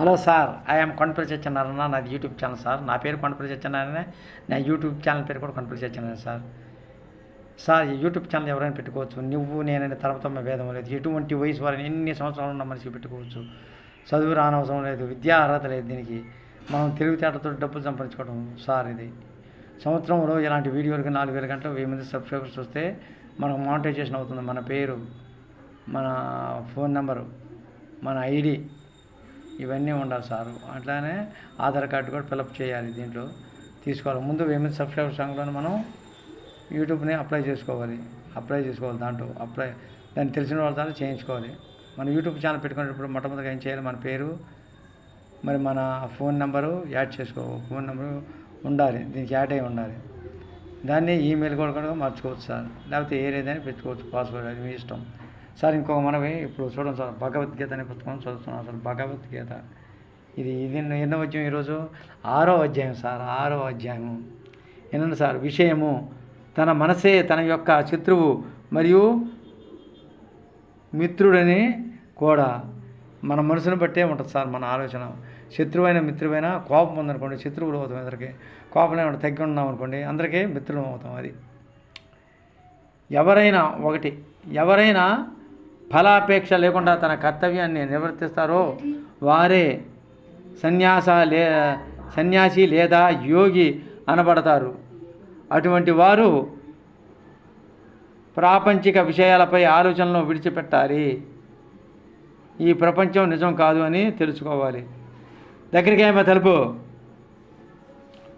Hello sir I'm Kondapalli Satyanarayana నాది YouTube channel sir. నా పేరు కొండపల్లి సత్యనారాయణ నా యూట్యూబ్ ఛానల్ పేరు కూడా కొండపల్లి సత్యనారాయణ సార్. సార్ ఈ యూట్యూబ్ ఛానల్ ఎవరైనా పెట్టుకోవచ్చు. నువ్వు నేననే తర్వాత భేదం లేదు. ఎటువంటి వయసు వారిని ఎన్ని సంవత్సరాలు ఉన్న మనిషికి పెట్టుకోవచ్చు. చదువు రానవసరం లేదు విద్యా అర్హత లేదు దీనికి. మనం తెలివితేటతో డబ్బులు సంపాదించుకోవడం సార్ ఇది. సంవత్సరంలో ఇలాంటి వీడియోలకి నాలుగు వేల గంటలు వెయ్యి మంది సబ్స్క్రైబర్స్ వస్తే మనకు మానిటైజేషన్ అవుతుంది. మన పేరు మన ఫోన్ నెంబరు మన ఐడి ఇవన్నీ ఉండాలి సారు. అట్లానే ఆధార్ కార్డు కూడా ఫిలప్ చేయాలి దీంట్లో. తీసుకోవాలి. ముందు వెయ్యి మంది సబ్స్క్రైబర్ సాంగ్లోనే మనం యూట్యూబ్ని అప్లై చేసుకోవాలి. అప్లై చేసుకోవాలి దాంట్లో. అప్లై దాన్ని తెలిసిన వాళ్ళ దాంట్లో చేయించుకోవాలి. మన యూట్యూబ్ ఛానల్ పెట్టుకునేటప్పుడు మొట్టమొదటిగా ఏం చేయాలి? మన పేరు మరి మన ఫోన్ నెంబరు యాడ్ చేసుకో ఫోన్ నెంబరు ఉండాలి. దీనికి యాడ్ అయి ఉండాలి. దాన్ని ఈమెయిల్ కూడా కూడా మార్చుకోవచ్చు సార్. లేకపోతే ఏదైనా పెట్టుకోవచ్చు. పాస్వర్డ్ అది మీ ఇష్టం. సార్ ఇంకొక మనవి ఇప్పుడు చూడండి సార్ భగవద్గీత అనే పుస్తకం చదువుతున్నాం సార్ భగవద్గీత. ఇది ఇది ఎన్నో అధ్యాయం ఈరోజు? ఆరో అధ్యాయం సార్ ఆరో అధ్యాయము. ఏంటంటే సార్ విషయము తన మనసే తన యొక్క శత్రువు మరియు మిత్రుడని కూడా మన మనసును బట్టే ఉంటుంది సార్ మన ఆలోచన. శత్రువైన మిత్రువైన కోపం ఉందనుకోండి శత్రువులు అవుతాం అందరికీ. కోపం లేకుండా తగ్గి ఉన్నాం అనుకోండి అందరికీ మిత్రులు అవుతాం అది. ఎవరైనా ఒకటి ఎవరైనా ఫలాపేక్ష లేకుండా తన కర్తవ్యాన్ని నిర్వర్తిస్తారో వారే సన్యాస లే సన్యాసి లేదా యోగి అనబడతారు. అటువంటి వారు ప్రాపంచిక విషయాలపై ఆలోచనలు విడిచిపెట్టాలి. ఈ ప్రపంచం నిజం కాదు అని తెలుసుకోవాలి. దగ్గరికి ఏమో తెలుపు?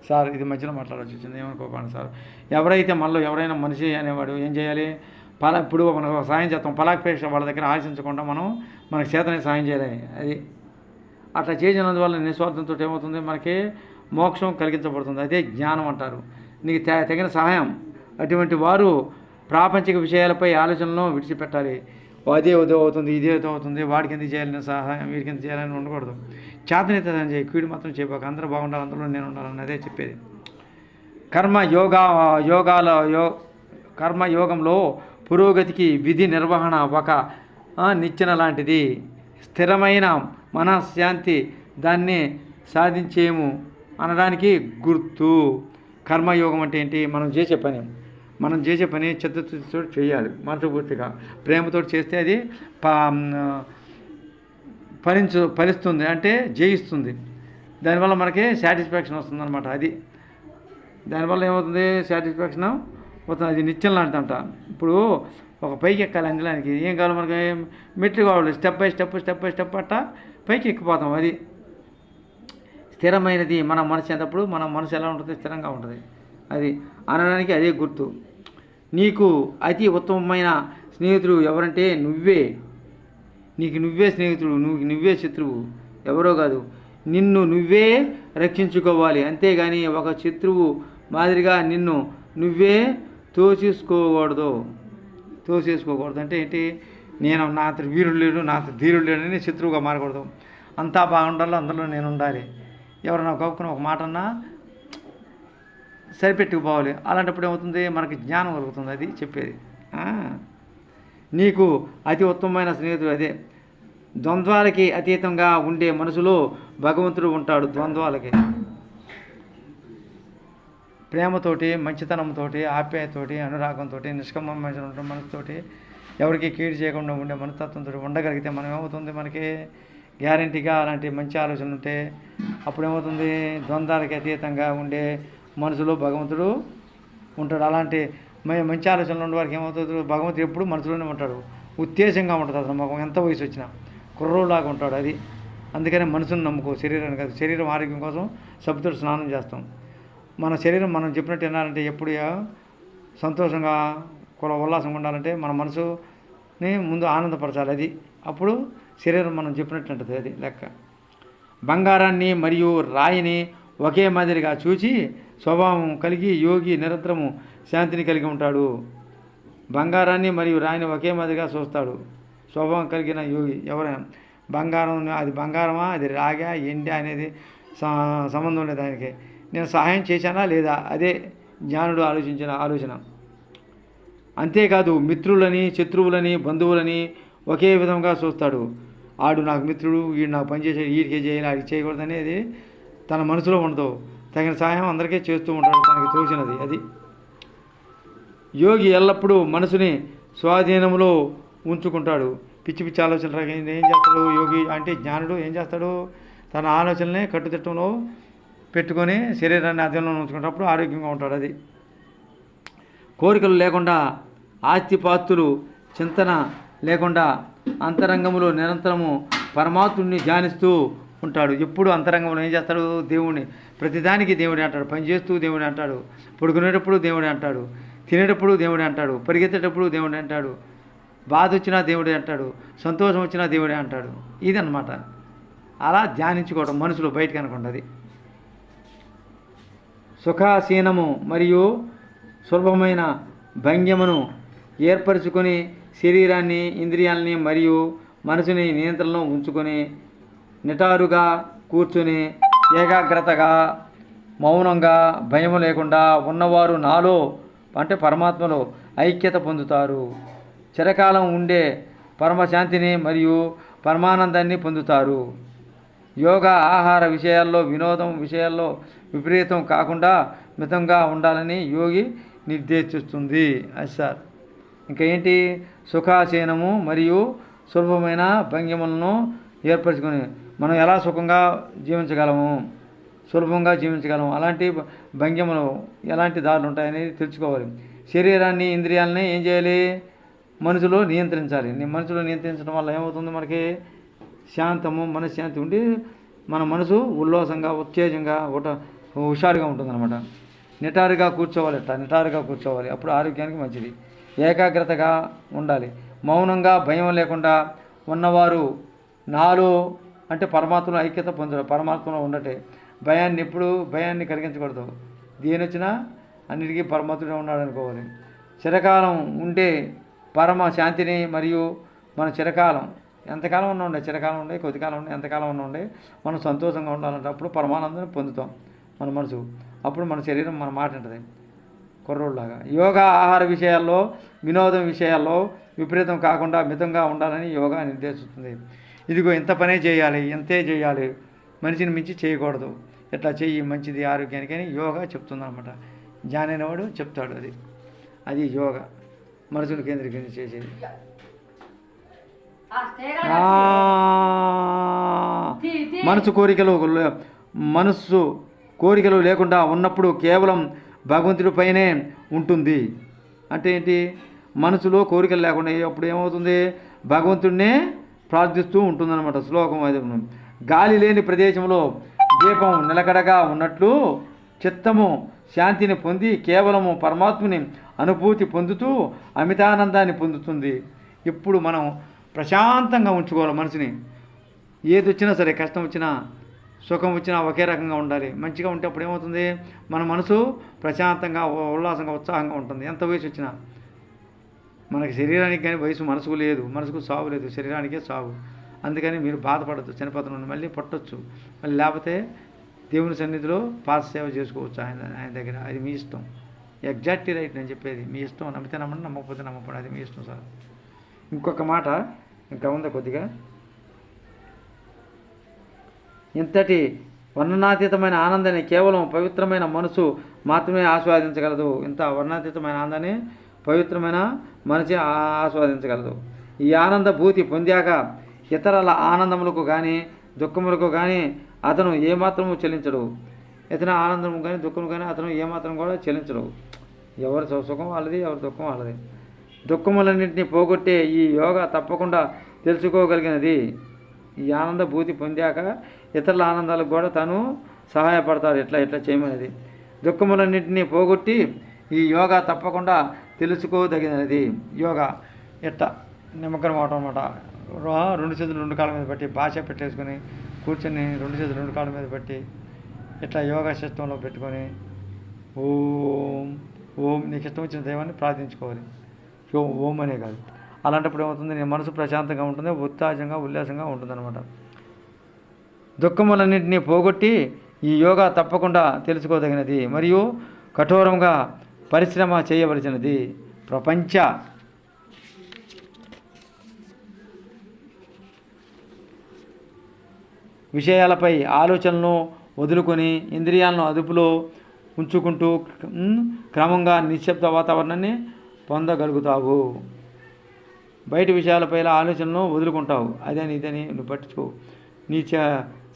సార్ ఇది మధ్యలో మాట్లాడవచ్చు వచ్చింది. ఏమనుకోకండి సార్. ఎవరైతే మనలో ఎవరైనా మనిషి అనేవాడు ఏం చేయాలి? పలా ఇప్పుడు మనకు సాయం చేస్తాం. పలాపేక్ష వాళ్ళ దగ్గర ఆశించకుండా మనం మనకు చేతనే సాయం చేయాలి. అది అట్లా చేసినందువల్ల నిస్వార్థంతో ఏమవుతుంది? మనకి మోక్షం కలిగించబడుతుంది. అదే జ్ఞానం అంటారు. నీకు తగిన సహాయం. అటువంటి వారు ప్రాపంచిక విషయాలపై ఆలోచనలను విడిచిపెట్టాలి. అదే ఉదో అవుతుంది ఇదే ఉదో అవుతుంది. వాడికి ఎందుకు చేయాలని సహాయం వీడికి ఎందుకు చేయాలని ఉండకూడదు. చేతనైతే చేయి. కీడు మాత్రం చేయబాక. అందరూ బాగుండాలి. అందులో నేను ఉండాలని అదే చెప్పేది. కర్మ యోగా యోగాల యో కర్మ యోగంలో పురోగతికి విధి నిర్వహణ ఒక నిచ్చెన లాంటిది. స్థిరమైన మనశ్శాంతి దాన్ని సాధించేము అనడానికి గుర్తు. కర్మయోగం అంటే ఏంటి? మనం చేసే పని. మనం చేసే పని చిత్తశుద్ధితో చేయాలి. మనసుపూర్తిగా ప్రేమతో చేస్తే అది పా ఫలించు ఫలిస్తుంది. అంటే జయిస్తుంది. దానివల్ల మనకి సాటిస్ఫాక్షన్ వస్తుంది అనమాట అది. దానివల్ల ఏమవుతుంది? సాటిస్ఫాక్షన్ అవుతుంది అది నిత్యం లాంటిదంట. ఇప్పుడు ఒక పైకి ఎక్కాలి అందులోనికి ఏం కావాలి మనకు? మెట్లు కావాలి step by step step by step అట్ట పైకి ఎక్కిపోతాం అది. స్థిరమైనది మన మనసు అయినప్పుడు మన మనసు ఎలా ఉంటుంది స్థిరంగా ఉంటుంది. అది అనడానికి అదే గుర్తు. నీకు అతి ఉత్తమమైన స్నేహితుడు ఎవరంటే నువ్వే. నీకు నువ్వే స్నేహితుడు నువ్వు నువ్వే శత్రువు. ఎవరో కాదు. నిన్ను నువ్వే రక్షించుకోవాలి. అంతేగాని ఒక శత్రువు మాదిరిగా నిన్ను నువ్వే తోచేసుకోకూడదు. తోసేసుకోకూడదు అంటే ఏంటి? నేను నా అతడు వీరుడు లేడు నా అతడు ధీరుడు లేడు అని శత్రువుగా మారకూడదు. అంతా బాగుండాలి అందులో నేను ఉండాలి. ఎవరైనా గొప్పకుని ఒక మాట అన్నా సరిపెట్టుకుపోవాలి. అలాంటప్పుడు ఏమవుతుంది? మనకి జ్ఞానం కలుగుతుంది. అది చెప్పేది. నీకు అతి ఉత్తమమైన స్నేహితుడు అదే. ద్వంద్వాలకి అతీతంగా ఉండే మనసులో భగవంతుడు ఉంటాడు. ద్వంద్వాలకి. ప్రేమతోటి మంచితనంతోటి ఆప్యాయతోటి అనురాగంతో నిష్కమమైన మనసుతోటి ఎవరికి కీడు చేయకుండా ఉండే మనస్తత్వంతో ఉండగలిగితే మనం ఏమవుతుంది మనకి? గ్యారంటీగా అలాంటి మంచి ఆలోచనలు ఉంటే అప్పుడు ఏమవుతుంది ద్వంద్వాలకి అతీతంగా ఉండే మనసులో భగవంతుడు ఉంటాడు. అలాంటి మంచి ఆలోచనలు ఉండే వారికి ఏమవుతుంది? భగవంతుడు ఎప్పుడు మనసులోనే ఉంటాడు. ఉత్తేజంగా ఉంటుంది అసలు మాకు ఎంత వయసు వచ్చినా కుర్రోలాగా ఉంటాడు అది. అందుకనే మనసును నమ్ముకో. శరీరాన్ని కాదు శరీరం ఆరోగ్యం కోసం సబ్బుతో స్నానం చేస్తాం. మన శరీరం మనం చెప్పినట్టు వినాలంటే ఎప్పుడు సంతోషంగా కుల ఉల్లాసంగా ఉండాలంటే మన మనసుని ముందు ఆనందపరచాలి అది. అప్పుడు శరీరం మనం చెప్పినట్టుంటుంది అది లెక్క. బంగారాన్ని మరియు రాయిని ఒకే మాదిరిగా చూచి స్వభావం కలిగి యోగి నిరంతరము శాంతిని కలిగి ఉంటాడు. బంగారాన్ని మరియు రాయిని ఒకే మాదిరిగా చూస్తాడు. స్వభావం కలిగిన యోగి ఎవరైనా. బంగారం అది బంగారమా? అది రాగా ఎండి అనేది స- సంబంధం లేదు దానికి. నేను సహాయం చేశానా లేదా? అదే జ్ఞానుడు ఆలోచించిన ఆలోచన. అంతేకాదు మిత్రులని శత్రువులని బంధువులని ఒకే విధంగా చూస్తాడు. ఆడు నాకు మిత్రుడు వీడు నాకు పని చేసే వీడికే చేయాలి ఆడికి చేయకూడదు అనేది తన మనసులో ఉండదు. తగిన సహాయం అందరికీ చేస్తూ ఉంటాడు తనకి తోచినది అది. యోగి ఎల్లప్పుడూ మనసుని స్వాధీనంలో ఉంచుకుంటాడు. పిచ్చి పిచ్చి ఆలోచనలు ఏం చేస్తాడు యోగి? అంటే జ్ఞానుడు ఏం చేస్తాడు? తన ఆలోచనలే కట్టుదిట్టంలో పెట్టుకొని శరీరాన్ని అధీనంలో ఉంచుకున్నప్పుడు ఆరోగ్యంగా ఉంటాడు అది. కోరికలు లేకుండా ఆస్తిపాస్తులు చింతన లేకుండా అంతరంగంలో నిరంతరము పరమాత్ముడిని ధ్యానిస్తూ ఉంటాడు. ఎప్పుడు అంతరంగంలో ఏం చేస్తాడు? దేవుడిని ప్రతిదానికి దేవుడే అంటాడు. పనిచేస్తూ దేవుడే అంటాడు. పడుకునేటప్పుడు దేవుడే అంటాడు. తినేటప్పుడు దేవుడే అంటాడు. పరిగెత్తేటప్పుడు దేవుడే అంటాడు. బాధ వచ్చినా దేవుడే అంటాడు. సంతోషం వచ్చినా దేవుడే అంటాడు. ఇదన్నమాట. అలా ధ్యానించుకోవడం మనసులో బయటకు అనుకుంటుంది సుఖాసీనము మరియు సులభమైన భంగ్యమును ఏర్పరచుకొని శరీరాన్ని ఇంద్రియాలని మరియు మనసుని నియంత్రణలో ఉంచుకొని నిటారుగా కూర్చుని ఏకాగ్రతగా మౌనంగా భయం లేకుండా ఉన్నవారు నాలో అంటే పరమాత్మలో ఐక్యత పొందుతారు. చిరకాలం ఉండే పరమశాంతిని మరియు పరమానందాన్ని పొందుతారు. యోగా ఆహార విషయాల్లో వినోదం విషయాల్లో విపరీతం కాకుండా మితంగా ఉండాలని యోగి నిర్దేశిస్తుంది అది సార్. ఇంకా ఏంటి? సుఖాసీనము మరియు సులభమైన భంగిమలను ఏర్పరచుకొని మనం ఎలా సుఖంగా జీవించగలము? సులభంగా జీవించగలము. అలాంటి భంగిమలు ఎలాంటి దారులు ఉంటాయని తెలుసుకోవాలి. శరీరాన్ని ఇంద్రియాలని ఏం చేయాలి? మనసులో నియంత్రించాలి. మనుషులు మనసులో నియంత్రించడం వల్ల ఏమవుతుంది మనకి? శాంతము మనశ్శాంతి ఉండి మన మనసు ఉల్లాసంగా ఉత్తేజంగా ఒకట హుషారుగా ఉంటుందన్నమాట. నిటారుగా కూర్చోవాలి అట్లా నిటారుగా కూర్చోవాలి. అప్పుడు ఆరోగ్యానికి మంచిది. ఏకాగ్రతగా ఉండాలి. మౌనంగా భయం లేకుండా ఉన్నవారు నాలో అంటే పరమాత్మలో ఐక్యత పొందడం పరమాత్మలో ఉండటే భయాన్ని ఎప్పుడు భయాన్ని కలిగించకూడదు. దేని వచ్చినా అన్నిటికీ పరమాత్ముడే ఉన్నాడు అనుకోవాలి చిరకాలం ఉంటే పరమ శాంతిని మరియు మన చిరకాలం ఎంతకాలం ఉన్నా ఉండే చిరకాలం ఉండే కొద్దికాలం ఉండే ఎంతకాలం ఉన్నా ఉండే మనం సంతోషంగా ఉండాలంటే అప్పుడు పరమానందాన్ని పొందుతాం. మన మనసు. అప్పుడు మన శరీరం మన మాట ఉంటుంది కుర్రోళ్ళలాగా. యోగా ఆహార విషయాల్లో వినోదం విషయాల్లో విపరీతం కాకుండా మితంగా ఉండాలని యోగా నిర్దేశిస్తుంది. ఇదిగో ఇంత పనే చేయాలి ఇంతే చేయాలి. మనిషిని మించి చేయకూడదు. ఇట్లా చెయ్యి మంచిది ఆరోగ్యానికి అని యోగా చెప్తుంది అనమాట జ్ఞానైనవాడు చెప్తాడు అది. అది యోగా. మనసును కేంద్రీకరించి చేసేది. మనసు కోరికలు మనస్సు కోరికలు లేకుండా ఉన్నప్పుడు కేవలం భగవంతుడి పైనే ఉంటుంది. అంటే ఏంటి? మనసులో కోరికలు లేకుండా అప్పుడు ఏమవుతుంది? భగవంతుడినే ప్రార్థిస్తూ ఉంటుందన్నమాట శ్లోకం అది. గాలి లేని ప్రదేశంలో దీపం నిలకడగా ఉన్నట్లు చిత్తము శాంతిని పొంది కేవలము పరమాత్మని అనుభూతి పొందుతూ అమితానందాన్ని పొందుతుంది. ఇప్పుడు మనం ప్రశాంతంగా ఉంచుకోవాలి మనసుని. ఏది వచ్చినా సరే కష్టం వచ్చినా సుఖం వచ్చినా ఒకే రకంగా ఉండాలి. మంచిగా ఉంటే అప్పుడు ఏమవుతుంది? మన మనసు ప్రశాంతంగా ఉల్లాసంగా ఉత్సాహంగా ఉంటుంది. ఎంత వయసు వచ్చినా. మనకి శరీరానికి కానీ వయసు మనసుకు లేదు. మనసుకు సావు లేదు. శరీరానికే సావు. అందుకని మీరు బాధపడద్దు. చనిపోతున్నాను మళ్ళీ పట్టొచ్చు. మళ్ళీ లేకపోతే దేవుని సన్నిధిలో పాత సేవ చేసుకోవచ్చు ఆయన ఆయన దగ్గర. అది మీ ఇష్టం. ఎగ్జాక్ట్లీ రైట్ నేను చెప్పేది. మీ ఇష్టం. నమ్మితే నమ్మండి. నమ్మకపోతే నమ్మకండి అది మీ ఇష్టం సార్. ఇంకొక మాట ఇంకా ఉందా కొద్దిగా? ఇంతటి వర్ణనాతీతమైన ఆనందాన్ని కేవలం పవిత్రమైన మనసు మాత్రమే ఆస్వాదించగలదు. ఇంత వర్ణాతీతమైన ఆనందాన్ని పవిత్రమైన మనిషి ఆస్వాదించగలదు. ఈ ఆనంద భూతి పొందాక ఇతరుల ఆనందములకు కానీ దుఃఖములకు కానీ అతను ఏమాత్రము చెల్లించడు. ఇతని ఆనందము కానీ దుఃఖం కానీ అతను ఏమాత్రం కూడా చెల్లించడు. ఎవరి సుఖం వాళ్ళది ఎవరి దుఃఖం వాళ్ళది. దుఃఖములన్నింటినీ పోగొట్టే ఈ యోగా తప్పకుండా తెలుసుకోగలిగినది. ఈ ఆనంద భూతి పొందాక ఇతరుల ఆనందాలకు కూడా తను సహాయపడతాడు. ఎట్లా ఎట్లా చేయమనేది. దుఃఖములన్నింటినీ పోగొట్టి ఈ యోగా తప్పకుండా తెలుసుకోదగినది. యోగా ఎట్ట? నిమగ్నం అవటం అనమాట రెండు చేతులు రెండు కాళ్ళ మీద పెట్టి భాష పెట్టేసుకొని కూర్చొని రెండు చేతులు రెండు కాళ్ళ మీద పెట్టి ఇట్లా యోగా సిస్టంలో పెట్టుకొని ఓం ఓం నీకు ఇష్టం వచ్చిన దైవాన్ని ప్రార్థించుకోవాలి. ఓం ఓం అనే కాదు. అలాంటప్పుడు ఏమవుతుంది? నీ మనసు ప్రశాంతంగా ఉంటుంది ఉత్సాహంగా ఉల్లాసంగా ఉంటుందన్నమాట. దుఃఖములన్నింటినీ పోగొట్టి ఈ యోగా తప్పకుండా తెలుసుకోదగినది మరియు కఠోరంగా పరిశ్రమ చేయవలసినది ప్రపంచ. విషయాలపై ఆలోచనలను వదులుకొని ఇంద్రియాలను అదుపులో ఉంచుకుంటూ క్రమంగా నిశ్శబ్ద వాతావరణాన్ని పొందగలుగుతావు. బయట విషయాలపై ఆలోచనలను వదులుకుంటావు. అదని ఇదని నువ్వు పట్టించుకో. నీ చ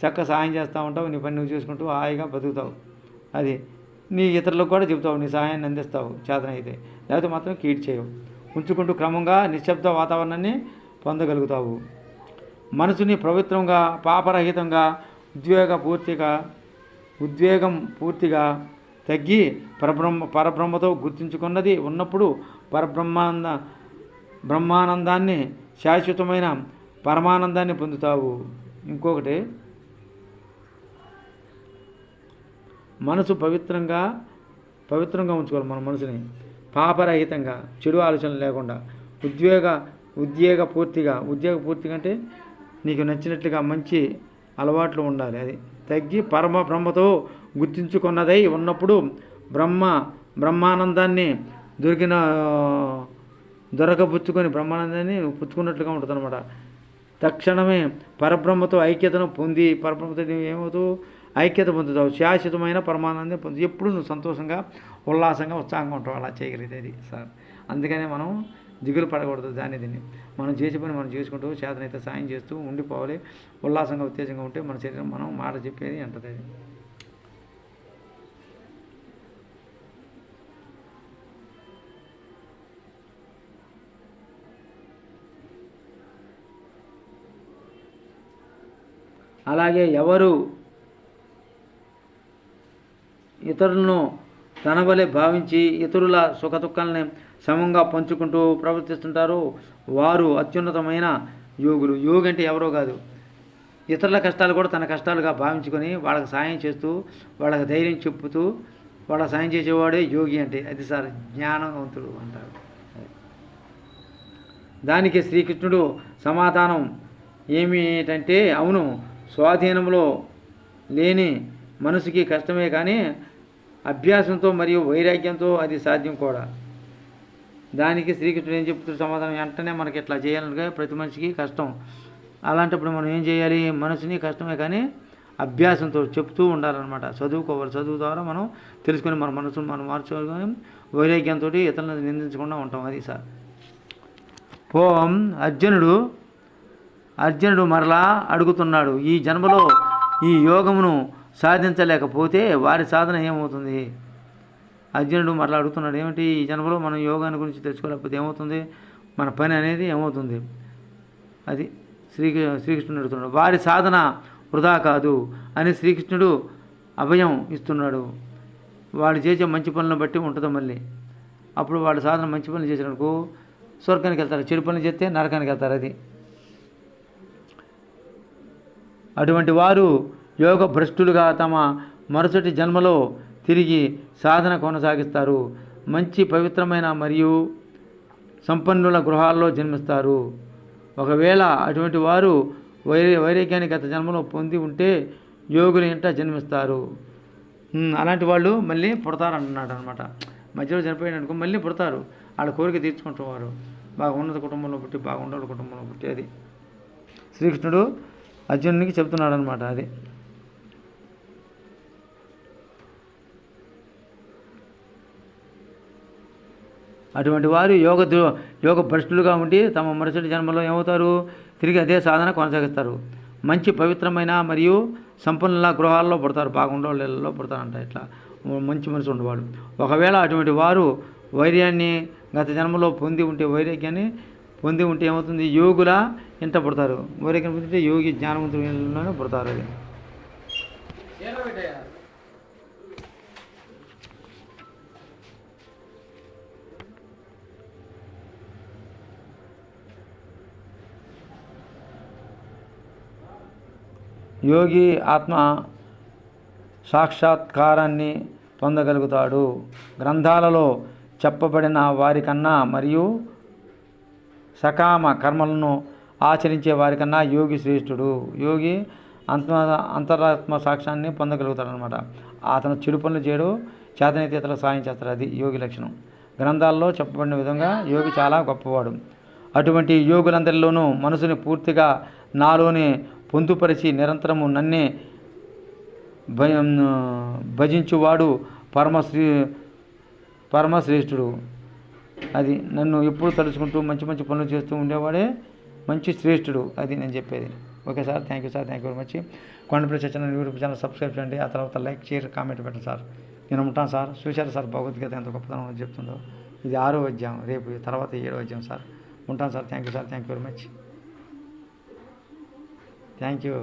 చక్క సాయం చేస్తూ ఉంటావు నీ పని నువ్వు చేసుకుంటూ హాయిగా బతుకుతావు. అది నీ ఇతరులకు కూడా చెబుతావు నీ సహాయాన్ని అందిస్తావు చేతనైతే. లేకపోతే మాత్రం కీడ్ చేయవు. ఉంచుకుంటూ క్రమంగా నిశ్శబ్ద వాతావరణాన్ని పొందగలుగుతావు. మనసుని పవిత్రంగా పాపరహితంగా ఉద్వేగ పూర్తిగా ఉద్వేగం పూర్తిగా తగ్గి పరబ్రహ్మ పరబ్రహ్మతో గుర్తించుకున్నది ఉన్నప్పుడు పరబ్రహ్మానంద బ్రహ్మానందాన్ని శాశ్వతమైన పరమానందాన్ని పొందుతావు. ఇంకొకటి మనసు పవిత్రంగా పవిత్రంగా ఉంచుకోవాలి మన మనసుని. పాపరహితంగా చెడు ఆలోచనలు లేకుండా. ఉద్వేగ ఉద్యోగ పూర్తిగా. ఉద్యోగ పూర్తిగా అంటే నీకు నచ్చినట్లుగా మంచి అలవాట్లు ఉండాలి. అది తగ్గి పరమ బ్రహ్మతో గుర్తించుకున్నదై ఉన్నప్పుడు బ్రహ్మ బ్రహ్మానందాన్ని దొరికిన దొరకపుచ్చుకొని బ్రహ్మానందాన్ని పుచ్చుకున్నట్లుగా ఉంటుంది అనమాట తక్షణమే పరబ్రహ్మతో ఐక్యతను పొంది పరబ్రహ్మతో నువ్వు ఏమవుతావు ఐక్యత పొందుతావు శాశ్వతమైన పరమానందం పొంది ఎప్పుడు నువ్వు సంతోషంగా ఉల్లాసంగా ఉత్సాహంగా ఉంటావు అలా చేయగలిగితే అది సార్. అందుకనే మనం దిగులు పడకూడదు దాన్ని దీన్ని. మనం చేసే పని మనం చేసుకుంటూ చేతనైతే సాయం చేస్తూ ఉండిపోవాలి. ఉల్లాసంగా ఉత్తేజంగా ఉంటే మన శరీరం మనం మాట చెప్పేది అంటది. అలాగే ఎవరు ఇతరులను తన వలె భావించి ఇతరుల సుఖదుఖాలని సమంగా పంచుకుంటూ ప్రవర్తిస్తుంటారు. వారు అత్యున్నతమైన యోగులు. యోగి అంటే ఎవరో కాదు. ఇతరుల కష్టాలు కూడా తన కష్టాలుగా భావించుకొని వాళ్ళకి సాయం చేస్తూ వాళ్ళకి ధైర్యం చెప్పుతూ వాళ్ళ సాయం చేసేవాడే యోగి అంటే. అది సార్ జ్ఞానవంతుడు అంటారు. దానికి శ్రీకృష్ణుడు సమాధానం ఏమిటంటే అవును స్వాధీనంలో లేని మనసుకి కష్టమే కానీ అభ్యాసంతో మరియు వైరాగ్యంతో అది సాధ్యం కూడా. దానికి శ్రీకృష్ణుడు ఏం చెప్తున్న సమాధానం? వెంటనే మనకి ఇట్లా చేయాలంటే ప్రతి మనిషికి కష్టం. అలాంటప్పుడు మనం ఏం చేయాలి? మనసుని కష్టమే కానీ అభ్యాసంతో చెప్తూ ఉండాలన్నమాట. చదువుకోవాలి. చదువు ద్వారా మనం తెలుసుకొని మన మనసును మనం మార్చుకొని వైరాగ్యంతో ఇతరులను నిందించకుండా ఉంటాం. అది సార్. పోం అర్జునుడు అర్జునుడు మరలా అడుగుతున్నాడు. ఈ జన్మలో ఈ యోగమును సాధించలేకపోతే వారి సాధన ఏమవుతుంది? అర్జునుడు మరలా అడుగుతున్నాడు ఏమిటి ఈ జన్మలో మనం యోగాన్ని గురించి తెలుసుకోలేకపోతే ఏమవుతుంది? మన పని అనేది ఏమవుతుంది? అది శ్రీ శ్రీకృష్ణుడు అడుగుతున్నాడు. వారి సాధన వృధా కాదు అని శ్రీకృష్ణుడు అభయం ఇస్తున్నాడు. వాళ్ళు చేసే మంచి పనులను బట్టి ఉంటుంది మళ్ళీ? అప్పుడు వాళ్ళ సాధన మంచి పనులు చేసినప్పుడు స్వర్గానికి వెళ్తారు చెడు పనులు చేస్తే నరకానికి వెళ్తారు అది. అటువంటి వారు యోగ భ్రష్టులుగా తమ మరుసటి జన్మలో తిరిగి సాధన కొనసాగిస్తారు. మంచి పవిత్రమైన మరియు సంపన్నుల గృహాల్లో జన్మిస్తారు. ఒకవేళ అటువంటి వారు వైర వైరాగ్యాన్ని గత జన్మలో పొంది ఉంటే యోగులు ఇంట జన్మిస్తారు. అలాంటి వాళ్ళు మళ్ళీ పుడతారు అన్నాడు అనమాట మధ్యలో చనిపోయిననుకో మళ్ళీ పుడతారు. వాళ్ళ కోరిక తీర్చుకుంటున్నారు. బాగా ఉన్నత కుటుంబంలో పుట్టి బాగుండాలి కుటుంబంలో పుట్టి అది. శ్రీకృష్ణుడు అర్జునునికి చెప్తున్నాడు అనమాట అది. అటువంటి వారు యోగ యోగ భ్రష్టులుగా ఉండి తమ మరుసటి జన్మలో ఏమవుతారు? తిరిగి అదే సాధన కొనసాగిస్తారు. మంచి పవిత్రమైన మరియు సంపన్నుల గృహాల్లో పుడతారు. బాగుండోళ్ళలో పడతారంట ఇట్లా. మంచి మనసు ఉండేవాడు. ఒకవేళ అటువంటి వారు వైర్యాన్ని గత జన్మలో పొంది ఉంటే వైరాగ్యాన్ని పొంది ఉంటే ఏమవుతుంది? యోగుల ఇంట పుడతారు. వైరాగ్యం పొందితే యోగి జ్ఞానవంతులలోనే పుడతారు అది. యోగి ఆత్మ సాక్షాత్కారాన్ని పొందగలుగుతాడు. గ్రంథాలలో చెప్పబడిన వారికన్నా మరియు సకామ కర్మలను ఆచరించే వారికన్నా యోగి శ్రేష్ఠుడు. యోగి అంత అంతరాత్మ సాక్ష్యాన్ని పొందగలుగుతాడు అనమాట అతను చెడు పనులు చేయడు చేతనైతే ఇతరులకు సాయం చేస్తాడు. అది యోగి లక్షణం. గ్రంథాల్లో చెప్పబడిన విధంగా యోగి చాలా గొప్పవాడు. అటువంటి యోగులందరిలోనూ మనసుని పూర్తిగా నాలోనే పొందుపరిచి నిరంతరము నన్నే భయం భజించువాడు పరమశ్రీ పరమశ్రేష్ఠుడు. అది నన్ను ఎప్పుడు తలుచుకుంటూ మంచి మంచి పనులు చేస్తూ ఉండేవాడే మంచి శ్రేష్ఠుడు. అది నేను చెప్పేది. Okay sir thank you sir thank you very much Kondapalli channel YouTube channel subscribe చేయండి. ఆ తర్వాత లైక్ షేర్ కామెంట్ పెట్టండి సార్. నేను ఉంటాను సార్. చూశారు సార్ భగవద్గీత ఎంత గొప్పతనం చెప్తుందో? ఇది ఆరో అధ్యాయం రేపు తర్వాత ఏడో అధ్యాయం సార్. ఉంటాను sir. Thank you sir thank you very much thank you